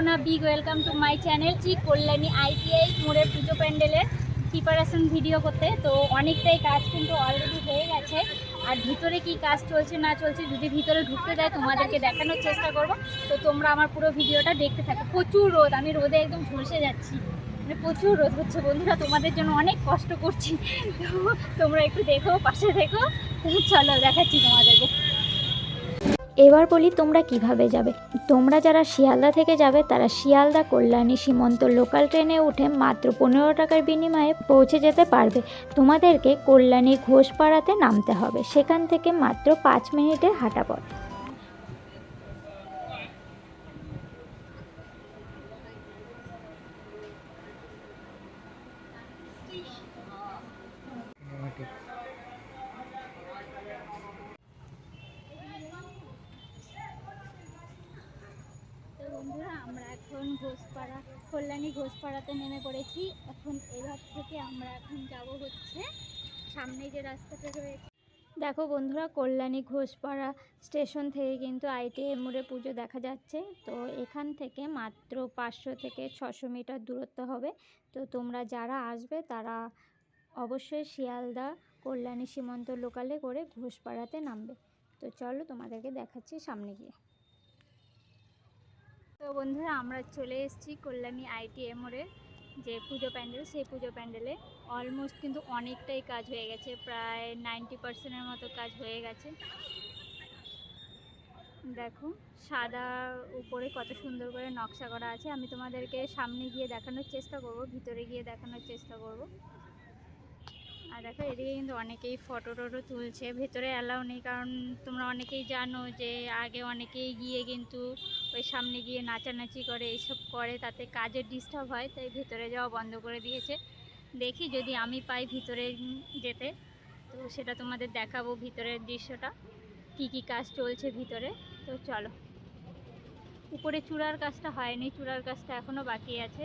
Big welcome to my channel G Kalyani ITI মোড়ের পুজো প্যান্ডেলের প্রিপারেশন ভিডিও করতে। তো অনেকটাই কাজ কিন্তু অলরেডি হয়ে গেছে। আর ভিতরে কি কাজ চলছে না চলছে, যদি ভিতরে ঢুকতে যায়, তোমাদেরকে দেখানোর চেষ্টা করব। তো তোমরা আমার পুরো ভিডিওটা দেখতে থাকো। প্রচুর রোদ, আমি রোদে একদম ঝলসে যাচ্ছি। মানে প্রচুর রোদ হচ্ছে বন্ধুরা, তোমাদের জন্য অনেক কষ্ট করছি। তো তোমরা একটু দেখো, পাশে দেখো। চলো দেখাচ্ছি তোমাদেরকে। এবার বলি তোমরা কীভাবে যাবে? তোমরা যারা শিয়ালদা থেকে যাবে, তারা শিয়ালদা, কল্যাণী, সীমন্ত লোকাল ট্রেনে উঠে মাত্র পনেরো টাকার বিনিময়ে পৌঁছে যেতে পারবে। তোমাদেরকে কল্যাণী ঘোষপাড়াতে নামতে হবে। সেখান থেকে মাত্র পাঁচ মিনিটে হাঁটা পথ। ঘোষপাড়া, কল্যাণী ঘোষপাড়াতে নেমে পড়েছি। এখন এবার থেকে আমরা এখন যাব হচ্ছে সামনে যে রাস্তাটা রয়েছে। দেখো বন্ধুরা, কল্যাণী ঘোষপাড়া স্টেশন থেকে কিন্তু আইটিআই মোড়ে পুজো দেখা যাচ্ছে। তো এখান থেকে মাত্র পাঁচশো থেকে ছশো মিটার দূরত্ব হবে। তো তোমরা যারা আসবে, তারা অবশ্যই শিয়ালদা, কল্যাণী সীমন্ত লোকালে করে ঘোষপাড়াতে নামবে। তো চলো তোমাদেরকে দেখাচ্ছি সামনে গিয়ে। তো বন্ধুরা, আমরা চলে এসেছি কল্যাণী আইটিএম মোড়ে, যে পুজো প্যান্ডেল, সেই পুজো প্যান্ডেলে। অলমোস্ট কিন্তু অনেকটাই কাজ হয়ে গেছে, প্রায় নাইনটি পার্সেন্টের মতো কাজ হয়ে গেছে। দেখো, সাদা উপরে কত সুন্দর করে নকশা করা আছে। আমি তোমাদেরকে সামনে গিয়ে দেখানোর চেষ্টা করব, ভিতরে গিয়ে দেখানোর চেষ্টা করব। আর দেখো এদিকে কিন্তু অনেকেই ফটো টটো তুলছে, ভেতরে অ্যালাউ নেই কারণ তোমরা অনেকেই জানো যে আগে অনেকেই গিয়ে কিন্তু ওই সামনে গিয়ে নাচানাচি করে, এইসব করে, তাতে কাজের ডিস্টার্ব হয়, তাই ভেতরে যাওয়া বন্ধ করে দিয়েছে। দেখি যদি আমি পাই ভিতরে যেতে, তো সেটা তোমাদের দেখাবো ভিতরের দৃশ্যটা, কি কি কাজ চলছে ভিতরে, তো চলো। উপরে চূড়ার কাজটা হয়নি, চূড়ার কাজটা এখনও বাকি আছে।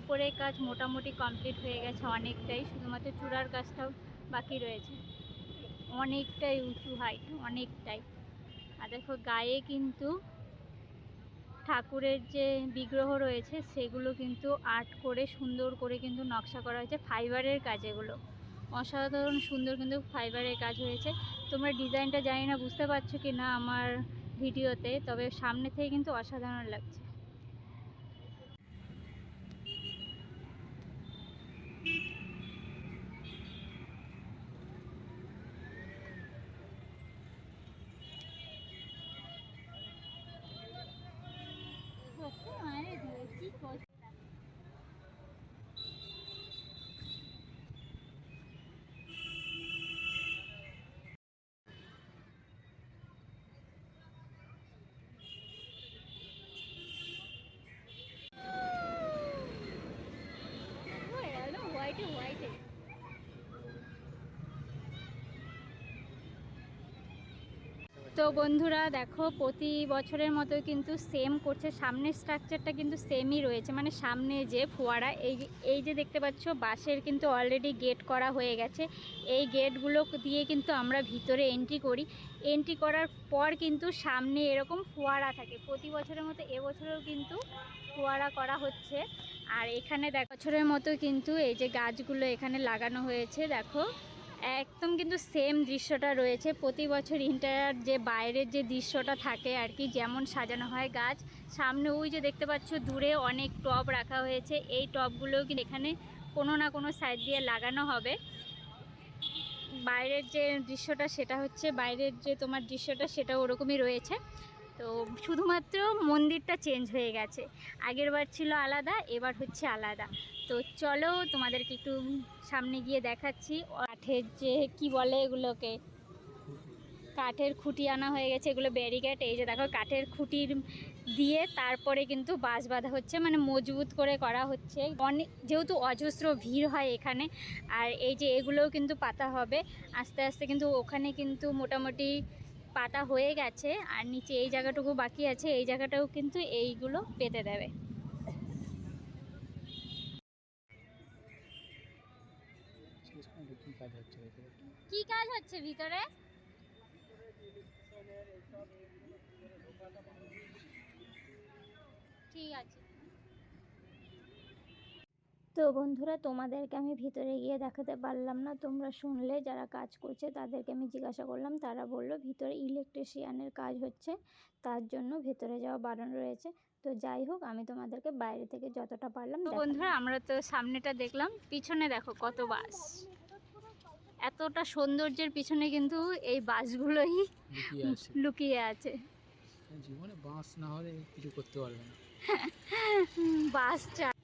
উপরের কাজ মোটামুটি কমপ্লিট হয়ে গেছে অনেকটাই, শুধুমাত্র চূড়ার কাজটাও বাকি রয়েছে। অনেকটাই উঁচু হাইট অনেকটাই। আর দেখো গায়ে কিন্তু ঠাকুরের যে বিগ্রহ রয়েছে, সেগুলো কিন্তু আর্ট করে সুন্দর করে কিন্তু নকশা করা হয়েছে ফাইবারের কাজ এগুলো। অসাধারণ সুন্দর কিন্তু ফাইবারের কাজ হয়েছে। তোমরা ডিজাইনটা জানি না, বুঝতে পারছ কি না আমার ভিডিওতে, তবে সামনে থেকে কিন্তু অসাধারণ লাগছে। তো বন্ধুরা দেখো, প্রতি বছরের মতো কিন্তু সেম করছে। সামনের স্ট্রাকচারটা কিন্তু সেমই রয়েছে। মানে সামনে যে ফোয়ারা, এই এই যে দেখতে পাচ্ছ, বাঁশের কিন্তু অলরেডি গেট করা হয়ে গেছে। এই গেটগুলো দিয়ে কিন্তু আমরা ভিতরে এন্ট্রি করি। এন্ট্রি করার পর কিন্তু সামনে এরকম ফোয়ারা থাকে। প্রতি বছরের মতো এবছরেও কিন্তু ফোয়ারা করা হচ্ছে। আর এখানে দেখ, বছরের মতো কিন্তু এই যে গাছগুলো এখানে লাগানো হয়েছে। দেখো একদম কিন্তু সেম দৃশ্যটা রয়েছে। প্রতি বছর ইন্টার যে বাইরের যে দৃশ্যটা থাকে আর কি, যেমন সাজানো হয় গাছ, সামনে ওই যে দেখতে পাচ্ছ, দূরে অনেক টব রাখা হয়েছে। এই টবগুলোও কিন্তু এখানে কোনো না কোনো সাইড দিয়ে লাগানো হবে। বাইরের যে দৃশ্যটা, সেটা হচ্ছে বাইরের যে তোমার দৃশ্যটা, সেটা ওরকমই রয়েছে। তো শুধুমাত্র মন্দিরটা চেঞ্জ হয়ে গেছে। আগের বার ছিল আলাদা, এবার হচ্ছে আলাদা। তো চলো তোমাদেরকে একটু সামনে গিয়ে দেখাচ্ছি। কাঠের যে, কি বলে এগুলোকে? কাঠের খুঁটি আনা হয়ে গেছে, এগুলো ব্যারিকেড এই যে দেখো, কাঠের খুঁটির দিয়ে তারপরে কিন্তু বাঁশ বাঁধা হচ্ছে মানে মজবুত করে করা হচ্ছে। অনেক যেহেতু অজস্র ভিড় হয় এখানে, আর এই যে এগুলোও কিন্তু পাতা হবে। আস্তে আস্তে কিন্তু ওখানে কিন্তু মোটামুটি পাতা হয়ে গেছে আর নিচে এই জায়গাটুকু বাকি আছে, এই জায়গাটাও কিন্তু এইগুলো পেতে দেবে। কি কাজ হচ্ছে ভিতরে? ঠিক আছে। তো বন্ধুরা তোমাদেরকে আমি ভিতরে গিয়ে দেখাতে পারলাম না। তোমরা শুনলে যারা কাজ করছে তাদেরকে আমি জিজ্ঞাসা করলাম। তারা বলল ভিতরে ইলেকট্রিশিয়ানের কাজ হচ্ছে তার জন্য ভেতরে যাওয়া বারণ রয়েছে। তো যাই হোক আমি তোমাদেরকে বাইরে থেকে যতটা পারলাম তো বন্ধুরা আমরা তো সামনেটা দেখলাম। পিছনে দেখো কত বাস। এতটা সৌন্দর্যের পিছনে কিন্তু এই বাসগুলোই লুকিয়ে আছে। লুকিয়ে জীবনে বাঁশ না হলে কিছু করতে পারবে না। বাস চা-